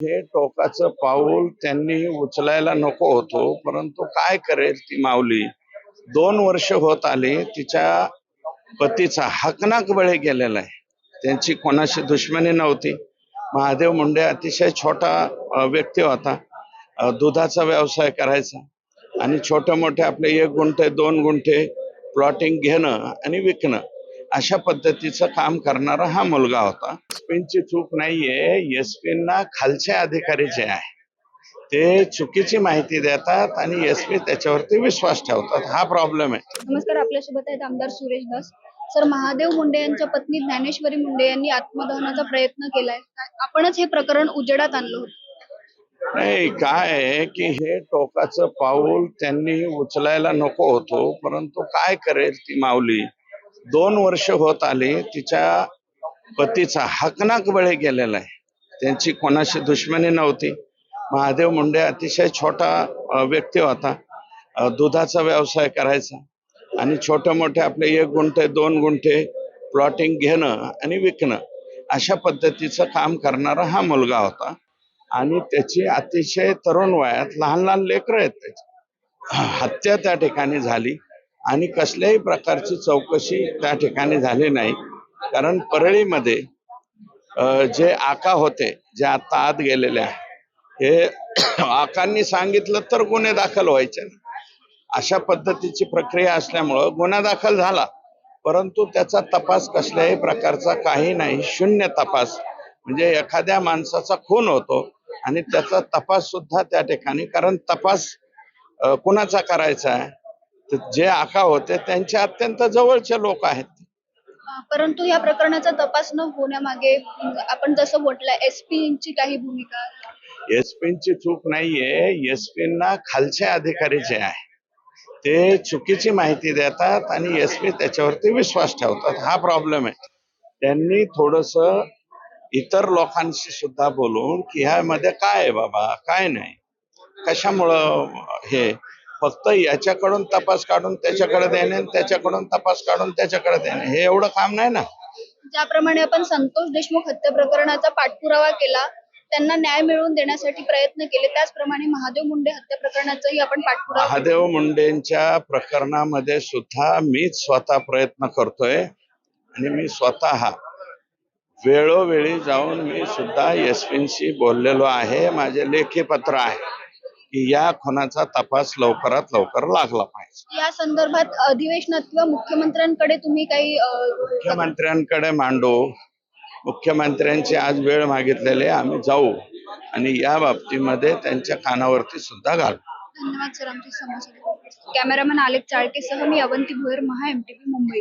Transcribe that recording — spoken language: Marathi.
हे टोकाचं पाऊल त्यांनी उचलायला नको होतो परंतु काय करेल ती माऊली? दोन वर्ष होत आली तिच्या पतीचा हकनाक बळी गेलेला आहे. त्यांची कोणाशी दुश्मनी नव्हती. महादेव मुंडे अतिशय छोटा व्यक्ती होता. दुधाचा व्यवसाय करायचा आणि छोटे मोठे आपले एक गुंठे दोन गुंठे प्लॉटिंग घेणं आणि विकणं. अशा पद्धतीचं काम करणारा हा मुलगा होता. एसपींची चूक नाहीये. एसपींना खालचे अधिकारी जे आहे. ते चुकीची माहिती देतात आणि एसपी त्याच्यावरती विश्वास ठेवतात. हा प्रॉब्लेम आहे. नमस्कार आपल्यासोबत आहेत आमदार सुरेश दास. सर महादेव मुंडे यांच्या पत्नी ज्ञानेश्वरी मुंडे यांनी आत्मदहनाचा प्रयत्न केलाय. आपणच हे प्रकरण उजेडात आणलं होतं. नाही काय आहे की हे टोकाचं पाऊल त्यांनी उचलायला नको होतो परंतु काय करेल ती माऊली? दोन वर्ष होत आली तिच्या पतीचा हकनाक बळी गेलेला आहे. त्यांची कोणाशी दुश्मनी नव्हती. महादेव मुंडे अतिशय छोटा व्यक्ती होता. दुधाचा व्यवसाय करायचा आणि छोटे मोठे आपले एक गुंठे दोन गुंठे प्लॉटिंग घेणं आणि विकणं अशा पद्धतीचं काम करणारा हा मुलगा होता. आणि त्याची अतिशय तरुण वयात लहान लहान लेकरं आहेत त्याची. हत्या त्या ठिकाणी झाली. आणि कसल्याही प्रकारची चौकशी त्या ठिकाणी झाली नाही. कारण परळीमध्ये जे आका होते जे आता आत गेलेले आहे हे आकांनी सांगितलं तर गुन्हे दाखल व्हायचे अशा पद्धतीची प्रक्रिया असल्यामुळं गुन्हा दाखल झाला. परंतु त्याचा तपास कसल्याही प्रकारचा काही नाही. शून्य तपास. म्हणजे एखाद्या माणसाचा खून होतो आणि त्याचा तपास सुद्धा त्या ठिकाणी कारण तपास कुणाचा करायचा आहे? जे आका होते त्यांचे अत्यंत जवळचे लोक आहेत. परंतु या प्रकरणाचा तपास न होण्यामागे आपण जसं म्हटलं एसपीची काही भूमिका. एसपींची चूक नाहीये. एसपींना खालचे अधिकारी जे आहे. ते चुकीची माहिती देतात आणि एसपी त्याच्यावरती विश्वास ठेवतात. हा प्रॉब्लेम आहे. त्यांनी थोडस इतर लोकांशी सुद्धा बोलून की ह्यामध्ये काय आहे बाबा? काय नाही? कशामुळं हे? फक्त याच्याकडून तपास काढून त्याच्याकडे देणे आणि त्याच्याकडून तपास काढून त्याच्याकडे देणे. हे एवढं काम नाही ना. ज्याप्रमाणे आपण संतोष देशमुख हत्या प्रकरणाचा पाठपुरावा केला त्यांना न्याय मिळवून देण्यासाठी प्रयत्न केले त्याचप्रमाणे महादेव मुंडे हत्या प्रकरणाचाही आपण पाठपुरावा महादेव मुंडेंच्या प्रकरणामध्ये सुद्धा मीच स्वतः प्रयत्न करतोय आणि मी स्वतः वेळोवेळी जाऊन मी सुद्धा एसपींशी बोललेलो आहे. माझे लेखी पत्र आहे. की या खुनाचा तपास लवकरात लवकर लागला पाहिजे. या संदर्भात अधिवेशनात किंवा मुख्यमंत्र्यांकडे तुम्ही काही मुख्यमंत्र्यांकडे मांडू. मुख्यमंत्र्यांची आज वेळ मागितलेली. आम्ही जाऊ आणि या बाबतीमध्ये त्यांच्या कानावरती सुद्धा घालू. धन्यवाद सर आमची समस्या कॅमेरामॅन आलेख चाळकेसह मी अवंती भोयर महा एमटीव्ही मुंबई.